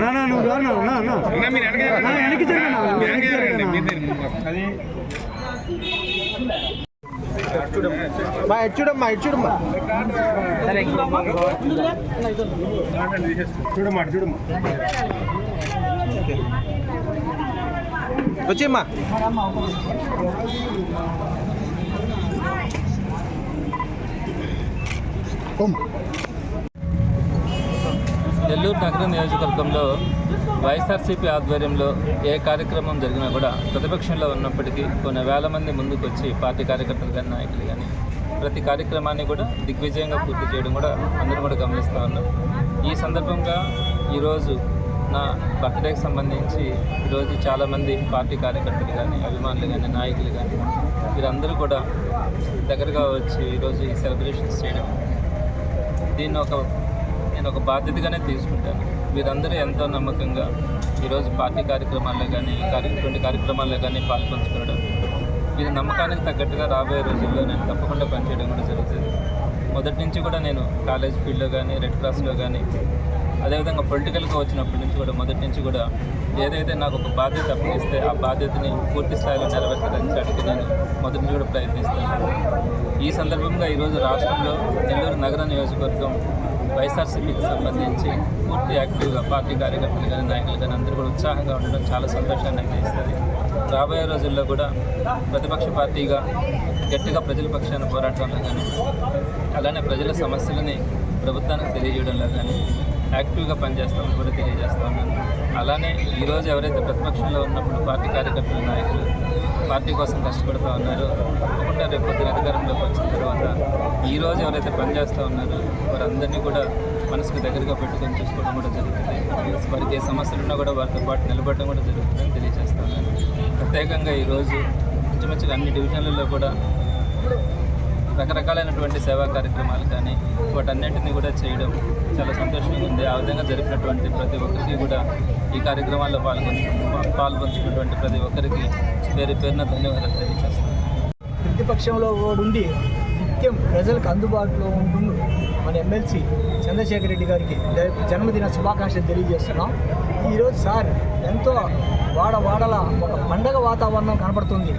నా, నా, నువ్వు రా, నా, నా, నా. నా, వెనక్కి జరగనా? వెనక్కి జరగనా? బా, ఇటు చూడమ్మా ఇటు చూడమ్మా చూడమ్మా ఇటు చూడమ్మా వచ్చేమ్మా నెల్లూరు నగర నియోజకవర్గంలో వైఎస్ఆర్సీపీ ఆధ్వర్యంలో ఏ కార్యక్రమం జరిగినా కూడా ప్రతిపక్షంలో ఉన్నప్పటికీ కొన్ని వేల మంది ముందుకు వచ్చి పార్టీ కార్యకర్తలు కానీ నాయకులు కానీ ప్రతి కార్యక్రమాన్ని కూడా దిగ్విజయంగా పూర్తి చేయడం కూడా అందరూ కూడా గమనిస్తూ ఉన్నాం. ఈ సందర్భంగా ఈరోజు నా బర్త్డేకి సంబంధించి ఈరోజు చాలామంది పార్టీ కార్యకర్తలు కానీ అభిమానులు కానీ నాయకులు కానీ వీరందరూ కూడా దగ్గరగా వచ్చి ఈరోజు ఈ సెలబ్రేషన్స్ చేయడం. దీన్ని ఒక నేను ఒక బాధ్యతగానే తీసుకుంటాను. వీరందరూ ఎంతో నమ్మకంగా ఈరోజు పార్టీ కార్యక్రమాల్లో కానీ ఇటువంటి కార్యక్రమాల్లో కానీ పాల్పంచుకోవడం వీరి నమ్మకానికి తగ్గట్టుగా రాబోయే రోజుల్లో నేను తప్పకుండా పనిచేయడం కూడా జరుగుతుంది. మొదటి నుంచి కూడా నేను కాలేజ్ ఫీల్డ్లో కానీ రెడ్ క్రాస్లో కానీ అదేవిధంగా పొలిటికల్గా వచ్చినప్పటి నుంచి కూడా మొదటి నుంచి కూడా ఏదైతే నాకు ఒక బాధ్యత అప్పగిస్తే ఆ బాధ్యతని పూర్తి స్థాయిలో నెరవేర్చడానికి నేను మొదటి నుంచి కూడా ప్రయత్నిస్తాను. ఈ సందర్భంగా ఈరోజు రాష్ట్రంలో నెల్లూరు నగర నియోజకవర్గం వైఎస్ఆర్సీపీకి సంబంధించి పూర్తి యాక్టివ్గా పార్టీ కార్యకర్తలు కానీ నాయకులు కానీ అందరూ కూడా ఉత్సాహంగా ఉండడం చాలా సంతోషాన్ని అయితే ఇస్తుంది రాబోయే రోజుల్లో కూడా ప్రతిపక్ష పార్టీగా గట్టిగా ప్రజల పక్షాన పోరాటంలో కానీ అలానే ప్రజల సమస్యలని ప్రభుత్వానికి తెలియజేయడంలో కానీ యాక్టివ్గా పనిచేస్తామని కూడా తెలియజేస్తామని అలానే ఈరోజు ఎవరైతే ప్రతిపక్షంలో ఉన్నప్పుడు పార్టీ కార్యకర్తలు నాయకులు పార్టీ కోసం కష్టపడుతూ ఉన్నారో తప్పకుండా రేపు పొద్దున అధికారంలోకి వచ్చిన తర్వాత ఈరోజు ఎవరైతే పనిచేస్తూ ఉన్నారో వారందరినీ కూడా మనసుకు దగ్గరగా పెట్టుకొని చూసుకోవడం కూడా జరుగుతుంది. వారికి ఏ సమస్యలు ఉన్నా కూడా వారితో పాటు నిలబడడం కూడా జరుగుతుందని తెలియజేస్తూ ఉన్నారు ప్రత్యేకంగా ఈరోజు మంచి మంచిగా అన్ని డివిజన్లలో కూడా రకరకాలైనటువంటి సేవా కార్యక్రమాలు కానీ వాటన్నింటినీ కూడా చేయడం చాలా సంతోషంగా ఉంది. ఆ విధంగా జరిపినటువంటి ప్రతి ఒక్కరికి కూడా ఈ కార్యక్రమాల్లో పాల్గొని పాల్గొంటున్నటువంటి ప్రతి ఒక్కరికి పేరు పేరున ధన్యవాదాలు తెలియజేస్తాను ప్రతిపక్షంలో ఉండి నిత్యం ప్రజలకు అందుబాటులో ఉంటూ మన ఎమ్మెల్సీ చంద్రశేఖర్ రెడ్డి గారికి జన్మదిన శుభాకాంక్షలు తెలియజేస్తున్నాం. ఈరోజు సార్ ఎంతో వాడ వాడల ఒక పండగ వాతావరణం కనపడుతుంది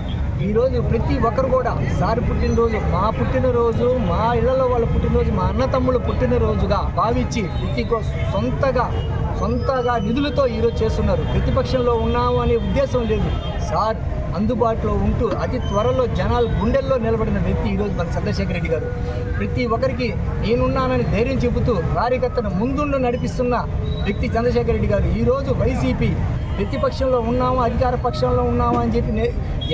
ఈరోజు ప్రతి ఒక్కరు కూడా సారి పుట్టినరోజు మా పుట్టినరోజు మా ఇళ్ళలో వాళ్ళ పుట్టినరోజు మా అన్న తమ్ముళ్ళు పుట్టినరోజుగా భావించి ప్రతి సొంతగా సొంతగా నిధులతో ఈరోజు చేస్తున్నారు. ప్రతిపక్షంలో ఉన్నాము అనే ఉద్దేశం లేదు. సార్ అందుబాటులో ఉంటూ అతి త్వరలో జనాలు గుండెల్లో నిలబడిన వ్యక్తి ఈరోజు మన చంద్రశేఖర రెడ్డి గారు. ప్రతి ఒక్కరికి నేనున్నానని ధైర్యం చెబుతూ కార్యకర్తను ముందుండి నడిపిస్తున్న వ్యక్తి చంద్రశేఖర రెడ్డి గారు. ఈరోజు వైసీపీ ప్రతిపక్షంలో ఉన్నాము అధికార పక్షంలో ఉన్నాము అని చెప్పి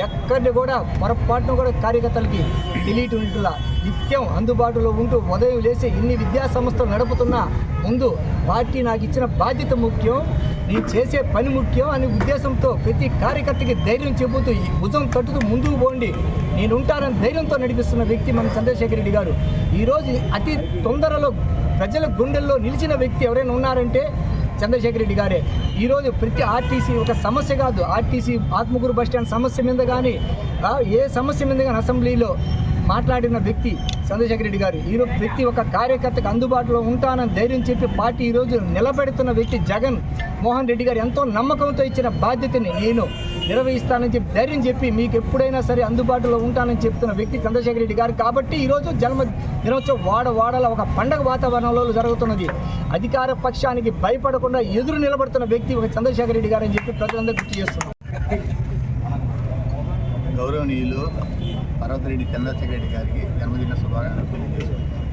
ఎక్కడిని కూడా పొరపాటును కూడా కార్యకర్తలకి తెలియటంలా నిత్యం అందుబాటులో ఉంటూ ఉదయం లేచి ఇన్ని విద్యా సంస్థలు నడుపుతున్నా ముందు పార్టీ నాకు ఇచ్చిన బాధ్యత ముఖ్యం. నేను చేసే పని ముఖ్యం అనే ఉద్దేశంతో ప్రతి కార్యకర్తకి ధైర్యం చెబుతూ ఈ భుజం తట్టుతూ ముందుకు పోండి. నేను ఉంటానని ధైర్యంతో నడిపిస్తున్న వ్యక్తి మన చంద్రశేఖర్ రెడ్డి గారు. ఈరోజు అతి తొందరలో ప్రజల గుండెల్లో నిలిచిన వ్యక్తి ఎవరైనా ఉన్నారంటే చంద్రశేఖర్ రెడ్డి గారే. ఈరోజు ప్రతి ఆర్టీసీ ఒక సమస్య కాదు. ఆర్టీసీ ఆత్మగురు బస్ స్టాండ్ సమస్య మీద కానీ ఏ సమస్య మీద కానీ అసెంబ్లీలో మాట్లాడిన వ్యక్తి చంద్రశేఖర్ రెడ్డి గారు. ఈరోజు ప్రతి ఒక్క కార్యకర్తకు అందుబాటులో ఉంటానని ధైర్యం చెప్పి పార్టీ ఈరోజు నిలబెడుతున్న వ్యక్తి జగన్. మోహన్ రెడ్డి గారు ఎంతో నమ్మకంతో ఇచ్చిన బాధ్యతని నేను నిర్వహిస్తానని చెప్పి ధైర్యం చెప్పి మీకు ఎప్పుడైనా సరే అందుబాటులో ఉంటానని చెప్తున్న వ్యక్తి చంద్రశేఖర రెడ్డి గారు. కాబట్టి ఈరోజు జన్మ దినోత్సవం వాడ వాడల ఒక పండగ వాతావరణంలో జరుగుతున్నది. అధికార పక్షానికి భయపడకుండా ఎదురు నిలబడుతున్న వ్యక్తి ఒక చంద్రశేఖర రెడ్డి గారు అని చెప్పి ప్రజలందరూ గుర్తు చేస్తున్నారు గౌరవనీయులు పర్వతరెడ్డి చంద్రశేఖర రెడ్డి గారికి జన్మదిన శుభాకాంక్షలు తెలియజేస్తున్నాను